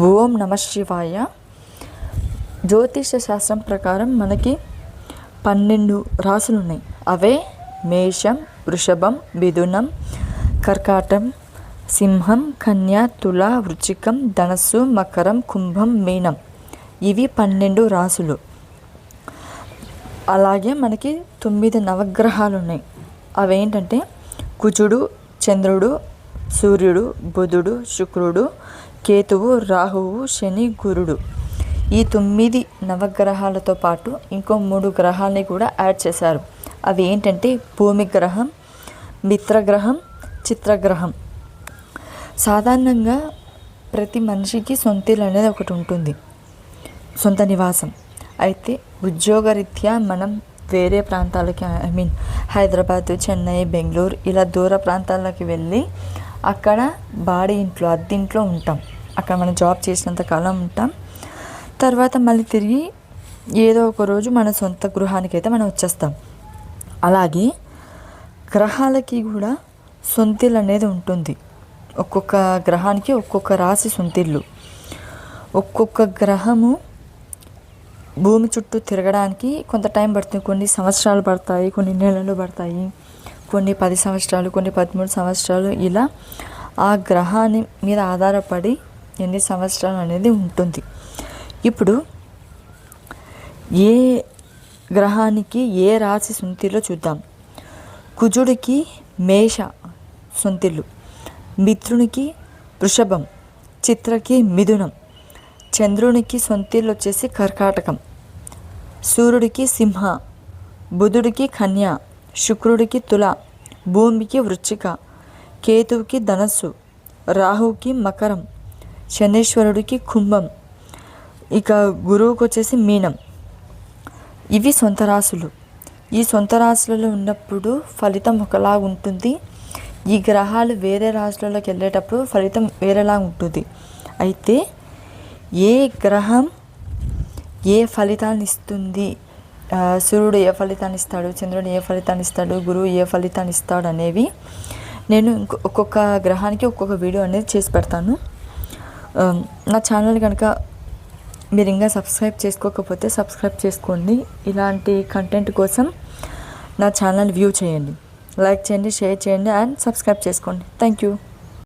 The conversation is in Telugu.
ఓం నమ శివాయ. జ్యోతిష శాస్త్రం ప్రకారం మనకి పన్నెండు రాసులు ఉన్నాయి అవే మేషం వృషభం మిథునం కర్కాటం సింహం కన్య తుల వృచ్చికం ధనస్సు మకరం కుంభం మీనం. ఇవి పన్నెండు రాసులు. అలాగే మనకి తొమ్మిది నవగ్రహాలు ఉన్నాయి అవేంటంటే కుజుడు చంద్రుడు సూర్యుడు బుధుడు శుక్రుడు కేతువు రాహువు శని గురుడు. ఈ తొమ్మిది నవగ్రహాలతో పాటు ఇంకో మూడు గ్రహాలని కూడా యాడ్ చేశారు. అవి ఏంటంటే భూమి గ్రహం మిత్రగ్రహం చిత్రగ్రహం. సాధారణంగా ప్రతి మనిషికి సొంత అనేది ఒకటి ఉంటుంది. సొంత నివాసం. అయితే ఉద్యోగరీత్యా మనం వేరే ప్రాంతాలకి ఐ మీన్ హైదరాబాద్ చెన్నై బెంగళూరు ఇలా దూర ప్రాంతాలకి వెళ్ళి అక్కడ బాడీ ఇంట్లో అద్దెంట్లో ఉంటాం. అక్కడ మనం జాబ్ చేసినంత కాలం ఉంటాం. తర్వాత మళ్ళీ తిరిగి ఏదో ఒక రోజు మన సొంత గృహానికి అయితే మనం వచ్చేస్తాం. అలాగే గ్రహాలకి కూడా సొంతిల్లు అనేది ఉంటుంది. ఒక్కొక్క గ్రహానికి ఒక్కొక్క రాశి సొంతిల్లు. ఒక్కొక్క గ్రహము భూమి చుట్టూ తిరగడానికి కొంత టైం పడుతుంది. కొన్ని సంవత్సరాలు పడతాయి కొన్ని నెలలు పడతాయి కొన్ని పది సంవత్సరాలు కొన్ని పదమూడు సంవత్సరాలు. ఇలా ఆ గ్రహాన్ని మీద ఆధారపడి ఎన్ని సంవత్సరాలు అనేది ఉంటుంది. ఇప్పుడు ఏ గ్రహానికి ఏ రాశి సొంతిలో చూద్దాం. కుజుడికి మేష సొంతిల్లు మిత్రునికి వృషభం చిత్రకి మిథునం చంద్రునికి సొంతిల్లు వచ్చేసి కర్కాటకం సూర్యుడికి సింహ బుధుడికి కన్య శుక్రుడికి తుల భూమికి వృచ్చిక కేతువుకి ధనస్సు రాహుకి మకరం శనేశ్వరుడికి కుంభం. ఇక గురువుకి వచ్చేసి మీనం. ఇవి సొంత రాశులు ఈ సొంత రాశులలో ఉన్నప్పుడు ఫలితం ఒకలా ఉంటుంది. ఈ గ్రహాలు వేరే రాశులలోకి వెళ్ళేటప్పుడు ఫలితం వేరేలా ఉంటుంది. అయితే ఏ గ్రహం ఏ ఫలితాన్ని ఇస్తుంది? సూర్యుడు ఏ ఫలితాన్ని ఇస్తాడు? చంద్రుడు ఏ ఫలితాన్ని ఇస్తాడు? గురువు ఏ ఫలితాన్ని ఇస్తాడు అనేవి నేను ఇంకొ- ఒక్కొక్క గ్రహానికి ఒక్కొక్క వీడియో అనేది చేసి పెడతాను. Um, నా ఛానల్ కనుక మీరు ఇంకా సబ్స్క్రైబ్ చేసుకోకపోతే సబ్స్క్రైబ్ చేసుకోండి. ఇలాంటి కంటెంట్ కోసం నా ఛానల్ వ్యూ చేయండి. లైక్ చేయండి షేర్ చేయండి అండ్ సబ్స్క్రైబ్ చేసుకోండి. Thank you.